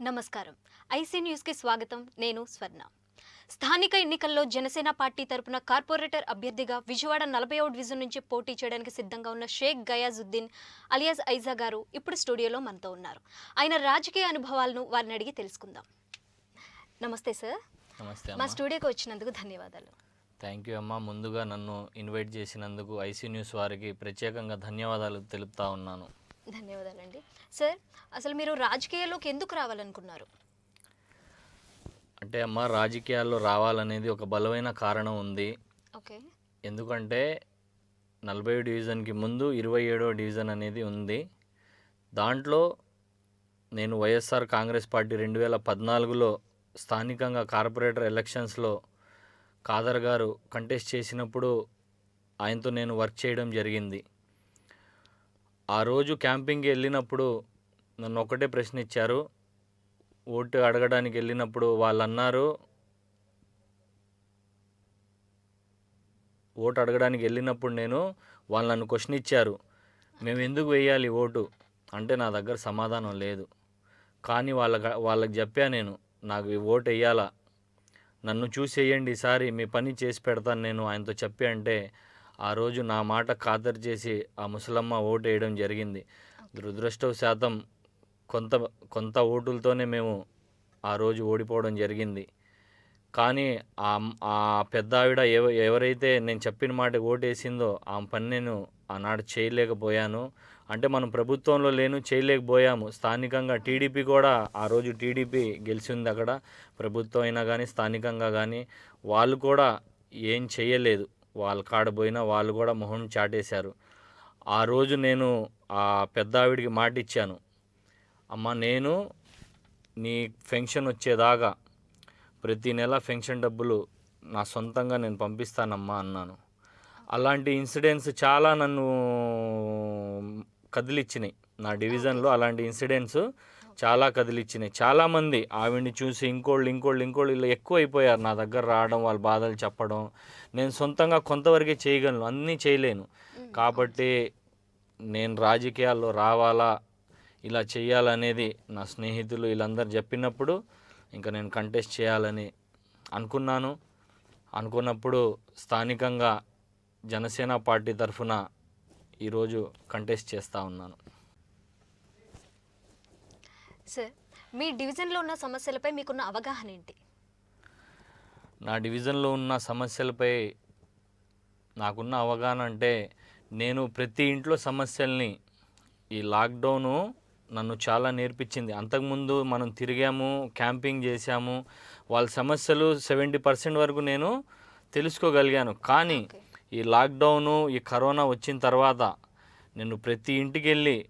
నమస్కారం. ఐసీ న్యూస్కి స్వాగతం. నేను స్వర్ణ. స్థానిక ఎన్నికల్లో జనసేన పార్టీ తరపున కార్పొరేటర్ అభ్యర్థిగా విజయవాడ నలభై డివిజన్ నుంచి పోటీ చేయడానికి సిద్ధంగా ఉన్న షేక్ గయాజుద్దీన్ అలియాజ్ ఐజా గారు ఇప్పుడు స్టూడియోలో మనతో ఉన్నారు. ఆయన రాజకీయ అనుభవాలను వారిని అడిగి తెలుసుకుందాం. నమస్తే సార్. నమస్తే మా స్టూడియోకి వచ్చినందుకు ధన్యవాదాలు. థ్యాంక్ యూ అమ్మ. ముందుగా నన్ను ఇన్వైట్ చేసినందుకు ఐసీ న్యూస్ వారికి ప్రత్యేకంగా ధన్యవాదాలు తెలుపుతా ఉన్నాను. ధన్యవాదాలండి. సార్ అసలు మీరు రాజకీయాల్లోకి ఎందుకు రావాలనుకున్నారు? అంటే అమ్మ రాజకీయాల్లో రావాలనేది ఒక బలమైన కారణం ఉంది. ఓకే. ఎందుకంటే నలభై డివిజన్కి ముందు ఇరవై ఏడో డివిజన్ అనేది ఉంది. దాంట్లో నేను వైఎస్ఆర్ కాంగ్రెస్ పార్టీ రెండు వేల పద్నాలుగులో స్థానికంగా కార్పొరేటర్ ఎలక్షన్స్లో ఖాదర్ గారు కంటెస్ట్ చేసినప్పుడు ఆయనతో నేను వర్క్ చేయడం జరిగింది. ఆ రోజు క్యాంపింగ్కి వెళ్ళినప్పుడు నన్ను ఒకటే ప్రశ్న ఇచ్చారు. ఓటు అడగడానికి వెళ్ళినప్పుడు వాళ్ళు అన్నారు ఓటు అడగడానికి వెళ్ళినప్పుడు నేను వాళ్ళు నన్ను క్వశ్చన్ ఇచ్చారు. మేము ఎందుకు వేయాలి ఓటు? అంటే నా దగ్గర సమాధానం లేదు. కానీ వాళ్ళ వాళ్ళకి చెప్పా నేను నాకు ఈ ఓటు వేయాలా? నన్ను చూసి వేయండి ఈసారి మీ పని చేసి పెడతాను నేను ఆయనతో చెప్పి అంటే ఆ రోజు నా మాట ఖాతరు చేసి ఆ ముసలమ్మ ఓటు వేయడం జరిగింది. దురదృష్టవశాతం కొంత కొంత ఓటులతోనే మేము ఆ రోజు ఓడిపోవడం జరిగింది. కానీ ఆ ఆ పెద్ద ఆవిడ ఎవ ఎవరైతే నేను చెప్పిన మాట ఓటేసిందో ఆ పని నేను ఆనాడు చేయలేకపోయాను. అంటే మనం ప్రభుత్వంలో లేను చేయలేకపోయాము. స్థానికంగా టీడీపీ కూడా ఆ రోజు టీడీపీ గెలిచింది అక్కడ ప్రభుత్వం అయినా కానీ స్థానికంగా కానీ వాళ్ళు కూడా ఏం చేయలేదు. వాళ్ళ కాడ పోయినా వాళ్ళు కూడా మొహం చాటేశారు. ఆ రోజు నేను ఆ పెద్ద ఆవిడికి మాట ఇచ్చాను అమ్మ నేను నీ ఫెన్షన్ వచ్చేదాకా ప్రతి నెల ఫెన్షన్ డబ్బులు నా సొంతంగా నేను పంపిస్తానమ్మా అన్నాను. అలాంటి ఇన్సిడెంట్స్ చాలా నన్ను కదిలిచ్చినాయి. నా డివిజన్లో అలాంటి ఇన్సిడెంట్స్ చాలా కదిలిచ్చినాయి. చాలామంది ఆవిడ్ని చూసి ఇంకోళ్ళు ఇంకోళ్ళు ఇంకోళ్ళు ఇలా ఎక్కువ అయిపోయారు నా దగ్గర రావడం వాళ్ళ బాధలు చెప్పడం. నేను సొంతంగా కొంతవరకే చేయగలను. అన్నీ చేయలేను. కాబట్టి నేను రాజకీయాల్లో రావాలా ఇలా చేయాలనేది నా స్నేహితులు వీళ్ళందరూ చెప్పినప్పుడు ఇంకా నేను కంటెస్ట్ చేయాలని అనుకున్నాను. అనుకున్నప్పుడు స్థానికంగా జనసేన పార్టీ తరఫున ఈరోజు కంటెస్ట్ చేస్తూ ఉన్నాను. సార్ మీ డివిజన్లో ఉన్న సమస్యలపై మీకున్న అవగాహన ఏంటి? నా డివిజన్లో ఉన్న సమస్యలపై నాకున్న అవగాహన అంటే నేను ప్రతి ఇంట్లో సమస్యల్ని ఈ లాక్డౌను నన్ను చాలా నేర్పించింది. అంతకుముందు మనం తిరిగాము క్యాంపింగ్ చేశాము వాళ్ళ సమస్యలు సెవెంటీ పర్సెంట్ వరకు నేను తెలుసుకోగలిగాను. కానీ. ఈ లాక్డౌను ఈ కరోనా వచ్చిన తర్వాత నేను ప్రతి ఇంటికి వెళ్ళి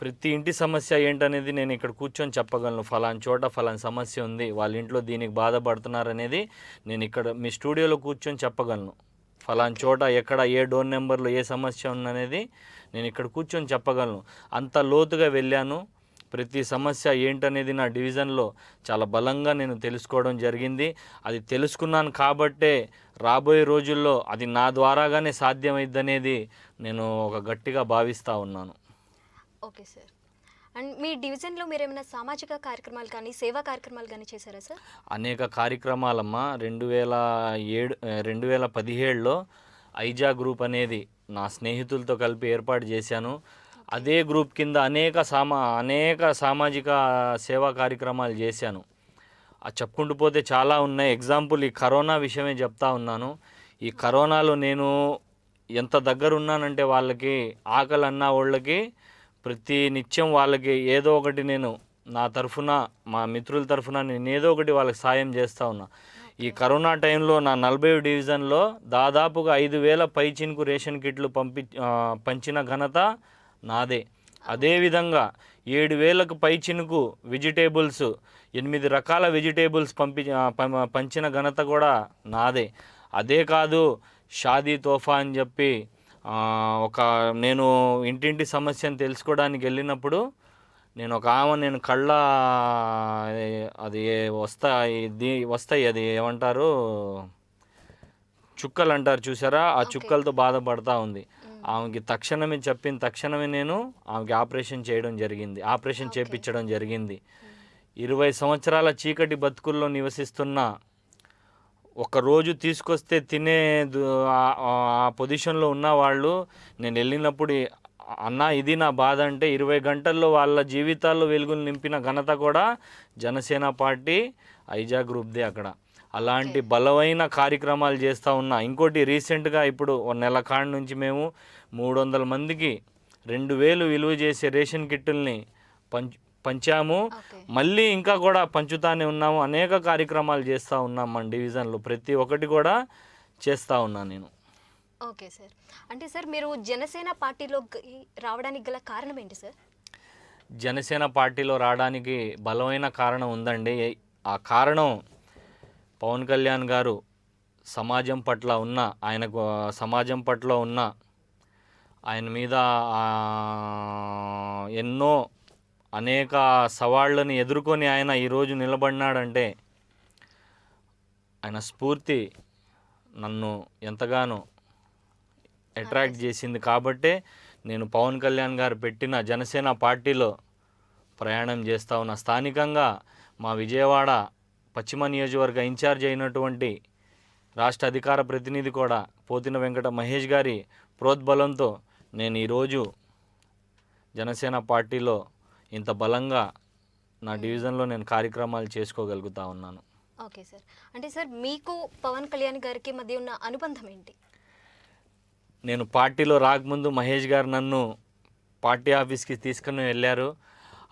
ప్రతి ఇంటి సమస్య ఏంటనేది నేను ఇక్కడ కూర్చొని చెప్పగలను. ఫలాని చోట ఫలాని సమస్య ఉంది వాళ్ళ ఇంట్లో దీనికి బాధపడుతున్నారనేది నేను ఇక్కడ మీ స్టూడియోలో కూర్చొని చెప్పగలను. ఫలాని చోట ఎక్కడ ఏ డోర్ నెంబర్లో ఏ సమస్య ఉందనేది నేను ఇక్కడ కూర్చొని చెప్పగలను. అంత లోతుగా వెళ్ళాను. ప్రతి సమస్య ఏంటనేది నా డివిజన్లో చాలా బలంగా నేను తెలుసుకోవడం జరిగింది. అది తెలుసుకున్నాను కాబట్టే రాబోయే రోజుల్లో అది నా ద్వారాగానే సాధ్యమైద్దనేది నేను ఒక గట్టిగా భావిస్తూ ఉన్నాను. Okay sir. అండ్ మీ డివిజన్లో మీరు ఏమైనా సామాజిక కార్యక్రమాలు కానీ సేవా కార్యక్రమాలు కానీ చేశారా సార్? అనేక కార్యక్రమాలమ్మ. రెండు వేల ఏడు రెండు వేల పదిహేడులో ఐజా గ్రూప్ అనేది నా స్నేహితులతో కలిపి ఏర్పాటు చేశాను. అదే గ్రూప్ కింద అనేక సామా అనేక సామాజిక సేవా కార్యక్రమాలు చేశాను. ఆ చెప్పుకుంటూ పోతే చాలా ఉన్నాయి. ఎగ్జాంపుల్ ఈ కరోనా విషయమే చెప్తా ఉన్నాను. ఈ కరోనాలో నేను ఎంత దగ్గర ఉన్నానంటే వాళ్ళకి ఆకలి అన్న వాళ్ళకి ప్రతి నిత్యం వాళ్ళకి ఏదో ఒకటి నేను నా తరఫున మా మిత్రుల తరఫున నేను ఏదో ఒకటి వాళ్ళకి సాయం చేస్తూ ఉన్నా. ఈ కరోనా టైంలో నా నలభై డివిజన్లో దాదాపుగా ఐదు వేల పైచిన్కు రేషన్ కిట్లు పంపి పంచిన ఘనత నాదే. అదేవిధంగా ఏడు వేలకు పైచినుకు వెజిటేబుల్స్ ఎనిమిది రకాల వెజిటేబుల్స్ పంపి పంచిన ఘనత కూడా నాదే. అదే కాదు షాదీ తోఫా అని చెప్పి ఒక నేను ఇంటింటి సమస్యను తెలుసుకోవడానికి వెళ్ళినప్పుడు నేను ఒక ఆమె నేను కళ్ళ అది వస్తాయి ది వస్తాయి అది ఏమంటారు? చుక్కలు అంటారు చూసారా? ఆ చుక్కలతో బాధపడతా ఉంది. ఆమెకి తక్షణమే చెప్పిన తక్షణమే నేను ఆమెకి ఆపరేషన్ చేయడం జరిగింది. ఆపరేషన్ చేపించడం జరిగింది. ఇరవై సంవత్సరాల చీకటి బతుకుల్లో నివసిస్తున్న ఒక రోజు తీసుకొస్తే తినే ఆ- పొజిషన్లో ఉన్న వాళ్ళు నేను వెళ్ళినప్పుడు అన్న ఇది నా బాధ అంటే ఇరవై గంటల్లో వాళ్ళ జీవితాల్లో వెలుగులు నింపిన ఘనత కూడా జనసేన పార్టీ ఐజా గ్రూప్దే అక్కడ. అలాంటి బలమైన కార్యక్రమాలు చేస్తూ ఉన్నా. ఇంకోటి రీసెంట్గా ఇప్పుడు ఒక నెల కాడ నుంచి మేము మూడు వందల మందికి రెండు వేలు విలువ చేసే రేషన్ కిట్టుల్ని పంచ్ పంచాము. మళ్ళీ ఇంకా కూడా పంచుతానే ఉన్నాము. అనేక కార్యక్రమాలు చేస్తూ ఉన్నాం మన డివిజన్లో. ప్రతి ఒక్కటి కూడా చేస్తూ ఉన్నాను నేను. Okay sir. అంటే సార్ మీరు జనసేన పార్టీలో రావడానికి గల కారణం ఏంటి సార్? జనసేన పార్టీలో రావడానికి బలమైన కారణం ఉందండి. ఆ కారణం పవన్ కళ్యాణ్ గారు సమాజం పట్ల ఉన్న ఆయనకు సమాజం పట్ల ఉన్న ఆయన మీద ఎన్నో అనేక సవాళ్ళని ఎదుర్కొని ఆయన ఈరోజు నిలబడినాడంటే ఆయన స్ఫూర్తి నన్ను ఎంతగానో అట్రాక్ట్ చేసింది. కాబట్టే నేను పవన్ కళ్యాణ్ గారు పెట్టిన జనసేన పార్టీలో ప్రయాణం చేస్తా ఉన్నా. స్థానికంగా మా విజయవాడ పశ్చిమ నియోజకవర్గ ఇన్ఛార్జ్ అయినటువంటి రాష్ట్ర అధికార ప్రతినిధి కూడా పోతిన వెంకట మహేష్ గారి ప్రోద్బలంతో నేను ఈరోజు జనసేన పార్టీలో ఇంత బలంగా నా డివిజన్లో నేను కార్యక్రమాలు చేసుకోగలుగుతా ఉన్నాను. Okay sir. అంటే సార్ మీకు పవన్ కళ్యాణ్ గారికి మధ్య ఉన్న అనుబంధం ఏంటి? నేను పార్టీలో రాకముందు మహేష్ గారు నన్ను పార్టీ ఆఫీస్కి తీసుకుని వెళ్ళారు.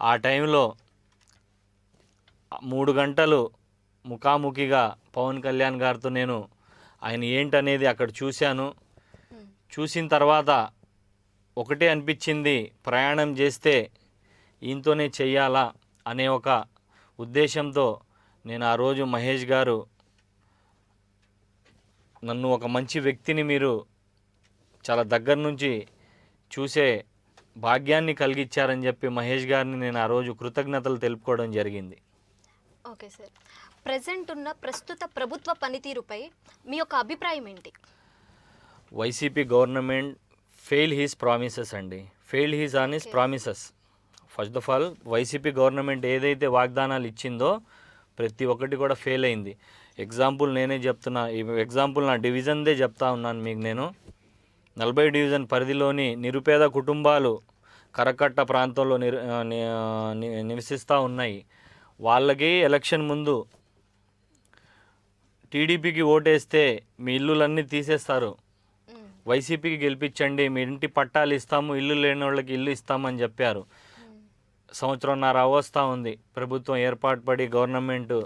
ఆ టైంలో మూడు గంటలు ముఖాముఖిగా పవన్ కళ్యాణ్ గారితో నేను ఆయన ఏంటనేది అక్కడ చూశాను. చూసిన తర్వాత ఒకటే అనిపించింది ప్రయాణం చేస్తే ఈయనతోనే చెయ్యాలా అనే ఒక ఉద్దేశంతో నేను ఆ రోజు మహేష్ గారు నన్ను ఒక మంచి వ్యక్తిని మీరు చాలా దగ్గర నుంచి చూసే భాగ్యాన్ని కలిగించారని చెప్పి మహేష్ గారిని నేను ఆ రోజు కృతజ్ఞతలు తెలుపుకోవడం జరిగింది. Okay sir. ప్రజెంట్ ఉన్న ప్రస్తుత ప్రభుత్వ పనితీరుపై మీ యొక్క అభిప్రాయం ఏంటి? YCP government fail his promises అండి. Fail his on his promises. First of all YCP government ఏదైతే వాగ్దానాలు ఇచ్చిందో ప్రతి ఒక్కటి కూడా ఫెయిల్ అయింది ఎగ్జాంపుల్ నేనే చెప్తున్నా ఈ ఎగ్జాంపుల్ నా డివిజన్దే చెప్తా ఉన్నాను మీకు నేను నలభై డివిజన్ పరిధిలోని నిరుపేద కుటుంబాలు కరకట్ట ప్రాంతంలో నిరు నివసిస్తూ ఉన్నాయి వాళ్ళకి ఎలక్షన్ ముందు టీడీపీకి ఓటేస్తే మీ ఇల్లులన్నీ తీసేస్తారు. వైసీపీకి గెలిపించండి మీ ఇంటి పట్టాలు ఇస్తాము ఇల్లు లేని వాళ్ళకి ఇల్లు ఇస్తామని చెప్పారు. సంవత్సరంన్నర అవస్థ ఉంది. ప్రభుత్వం ఏర్పాటుపడి గవర్నమెంట్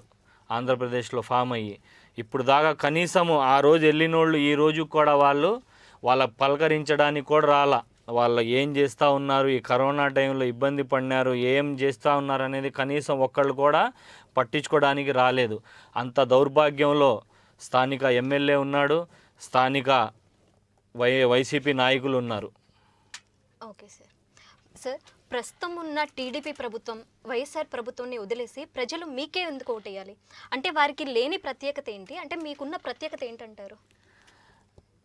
ఆంధ్రప్రదేశ్లో ఫామ్ అయ్యి ఇప్పుడు దాకా కనీసము ఆ రోజు వెళ్ళినోళ్ళు ఈ రోజు కూడా వాళ్ళు వాళ్ళ పలకరించడానికి కూడా రాలా. వాళ్ళు ఏం చేస్తూ ఉన్నారు? ఈ కరోనా టైంలో ఇబ్బంది పడినారు ఏం చేస్తూ ఉన్నారు అనేది కనీసం ఒక్కళ్ళు కూడా పట్టించుకోవడానికి రాలేదు. అంత దౌర్భాగ్యంలో స్థానిక ఎమ్మెల్యే ఉన్నాడు స్థానిక వై వైసీపీ నాయకులు ఉన్నారు. Okay sir. సార్ ప్రస్తుతం ఉన్న టీడీపీ ప్రభుత్వం వైఎస్ఆర్ ప్రభుత్వాన్ని వదిలేసి ప్రజలు మీకే ఎందుకు ఓటేయాలి? అంటే వారికి లేని ప్రత్యేకత ఏంటి? అంటే మీకున్న ప్రత్యేకత ఏంటంటారు?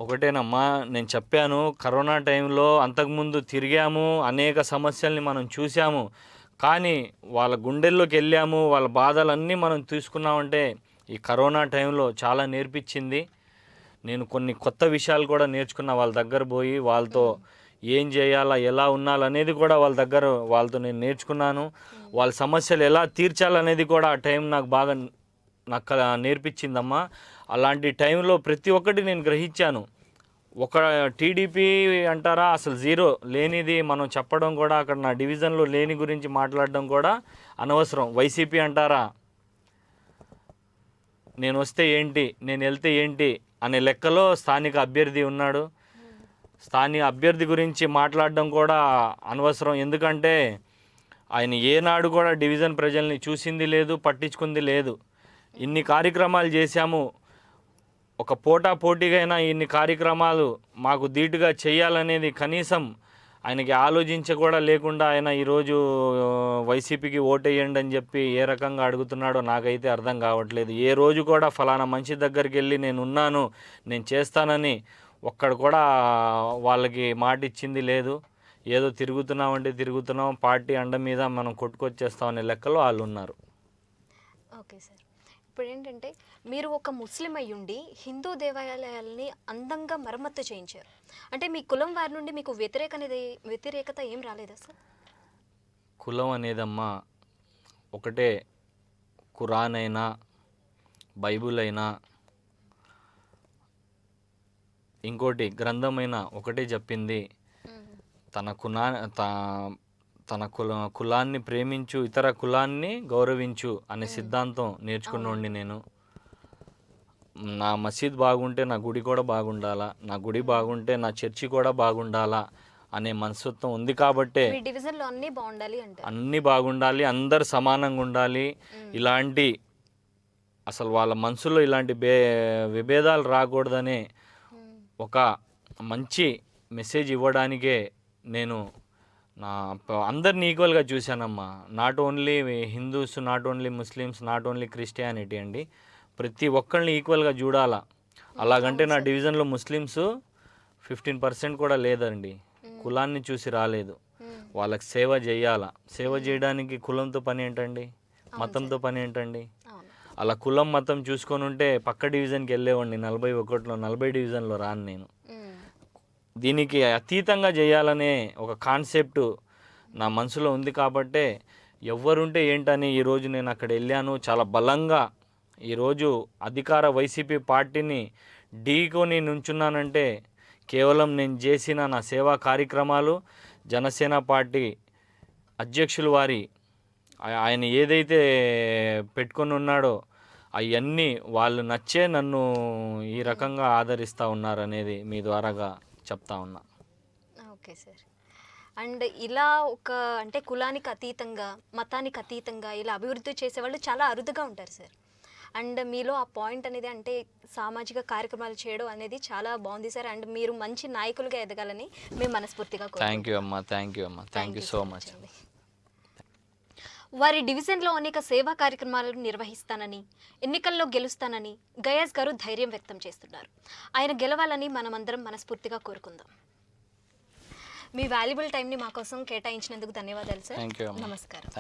ఒకటేనమ్మా నేను చెప్పాను కరోనా టైంలో అంతకుముందు తిరిగాము అనేక సమస్యల్ని మనం చూసాము కానీ వాళ్ళ గుండెల్లోకి వెళ్ళాము వాళ్ళ బాధలన్నీ మనం తీసుకున్నామంటే ఈ కరోనా టైంలో చాలా నేర్పించింది. నేను కొన్ని కొత్త విషయాలు కూడా నేర్చుకున్నా వాళ్ళ దగ్గర పోయి వాళ్ళతో ఏం చేయాలా ఎలా ఉండాలనేది కూడా వాళ్ళ దగ్గర వాళ్ళతో నేను నేర్చుకున్నాను. వాళ్ళ సమస్యలు ఎలా తీర్చాలనేది కూడా ఆ టైం నాకు బాగా నాకు నేర్పించిందమ్మా. అలాంటి టైంలో ప్రతి ఒక్కటి నేను గ్రహించాను. ఒక టీడీపీ అంటారా అసలు జీరో లేనిది మనం చెప్పడం కూడా అక్కడ నా డివిజన్లో లేని గురించి మాట్లాడడం కూడా అనవసరం. వైసీపీ అంటారా నేను వస్తే ఏంటి నేను వెళ్తే ఏంటి అనే లెక్కలో స్థానిక అభ్యర్థి ఉన్నాడు. స్థానిక అభ్యర్థి గురించి మాట్లాడడం కూడా అనవసరం. ఎందుకంటే ఆయన ఏనాడు కూడా డివిజన్ ప్రజల్ని చూసింది లేదు పట్టించుకుంది లేదు. ఇన్ని కార్యక్రమాలు చేశాము. ఒక పోటా పోటీగైనా ఇన్ని కార్యక్రమాలు మాకు ధీటుగా చేయాలనేది కనీసం ఆయనకి ఆలోచించ కూడా లేకుండా ఆయన ఈరోజు వైసీపీకి ఓటేయండి అని చెప్పి ఏ రకంగా అడుగుతున్నాడో నాకైతే అర్థం కావట్లేదు. ఏ రోజు కూడా ఫలానా మనిషి దగ్గరికి వెళ్ళి నేను ఉన్నాను నేను చేస్తానని ఒక్కడ కూడా వాళ్ళకి మాట ఇచ్చింది లేదు. ఏదో తిరుగుతున్నామంటే తిరుగుతున్నాం పార్టీ అండ మీద మనం కొట్టుకొచ్చేస్తాం అనే లెక్కలో వాళ్ళు ఉన్నారు ఓకే సార్. ఇప్పుడు ఏంటంటే మీరు ఒక ముస్లిం అయ్యుండి హిందూ దేవాలయాల్ని అందంగా మరమ్మత్తు చేయించారు. అంటే మీ కులం వారి నుండి మీకు వ్యతిరేక అనేది వ్యతిరేకత ఏం రాలేదా సార్? కులం అనేదమ్మా ఒకటే ఖురాన్ అయినా బైబుల్ అయినా ఇంకోటి గ్రంథమైనా ఒకటే చెప్పింది. తన కులా తన కుల కులాన్ని ప్రేమించు ఇతర కులాన్ని గౌరవించు అనే సిద్ధాంతం నేర్చుకున్నోడిని నేను. నా మసీద్ బాగుంటే నా గుడి కూడా బాగుండాలా? నా గుడి బాగుంటే నా చర్చి కూడా బాగుండాలా? అనే మనస్తత్వం ఉంది కాబట్టే డివిజన్లో అన్నీ బాగుండాలి అన్నీ బాగుండాలి అందరు సమానంగా ఉండాలి. ఇలాంటి అసలు వాళ్ళ మనసులో ఇలాంటి బే విభేదాలు రాకూడదనే. ఒక మంచి మెసేజ్ ఇవ్వడానికే నేను నా అందరిని ఈక్వల్గా చూశానమ్మా. Not only Hindus not only Muslims not only Christianity అండి. ప్రతి ఒక్కరిని ఈక్వల్గా చూడాలా. అలాగంటే నా డివిజన్లో ముస్లిమ్స్ ఫిఫ్టీన్ పర్సెంట్ కూడా లేదండి. కులాన్ని చూసి రాలేదు. వాళ్ళకి సేవ చేయాలా. సేవ చేయడానికి కులంతో పని ఏంటండి? మతంతో పని ఏంటండి? అలా కులం మతం చూసుకొని ఉంటే పక్క డివిజన్కి వెళ్ళేవాడిని నలభై ఒకటిలో నలభై డివిజన్లో రాను నేను. దీనికి అతీతంగా చేయాలనే ఒక కాన్సెప్ట్ నా మనసులో ఉంది కాబట్టే ఎవరుంటే ఏంటని ఈరోజు నేను అక్కడ వెళ్ళాను చాలా బలంగా ఈరోజు అధికార వైసీపీ పార్టీని ఢీకొని నుంచున్నానంటే కేవలం నేను చేసిన నా సేవా కార్యక్రమాలు జనసేన పార్టీ అధ్యక్షులు వారి ఆయన ఏదైతే పెట్టుకొని ఉన్నాడో అవన్నీ వాళ్ళు నచ్చే నన్ను ఈ రకంగా ఆదరిస్తూ ఉన్నారనేది మీ ద్వారాగా చెప్తా ఉన్నా. Okay sir. అండ్ ఇలా ఒక అంటే కులానికి అతీతంగా మతానికి అతీతంగా ఇలా అభివృద్ధి చేసేవాళ్ళు చాలా అరుదుగా ఉంటారు సార్. అండ్ మీలో ఆ పాయింట్ అనేది అంటే సామాజిక కార్యక్రమాలు చేయడం అనేది చాలా బాగుంది సార్. అండ్ మీరు మంచి నాయకులుగా ఎదగాలని మేము మనస్ఫూర్తిగా థ్యాంక్ యూ అమ్మా థ్యాంక్ యూ అమ్మా థ్యాంక్ యూ సో మచ్ అండి. వారి డివిజన్లో అనేక సేవా కార్యక్రమాలను నిర్వహిస్తానని ఎన్నికల్లో గెలుస్తానని గయాస్ గారు ధైర్యం వ్యక్తం చేస్తున్నారు. ఆయన గెలవాలని మనమందరం మనస్ఫూర్తిగా కోరుకుందాం. మీ వాల్యుబుల్ టైంని మా కోసం కేటాయించినందుకు ధన్యవాదాలు సార్. నమస్కారం.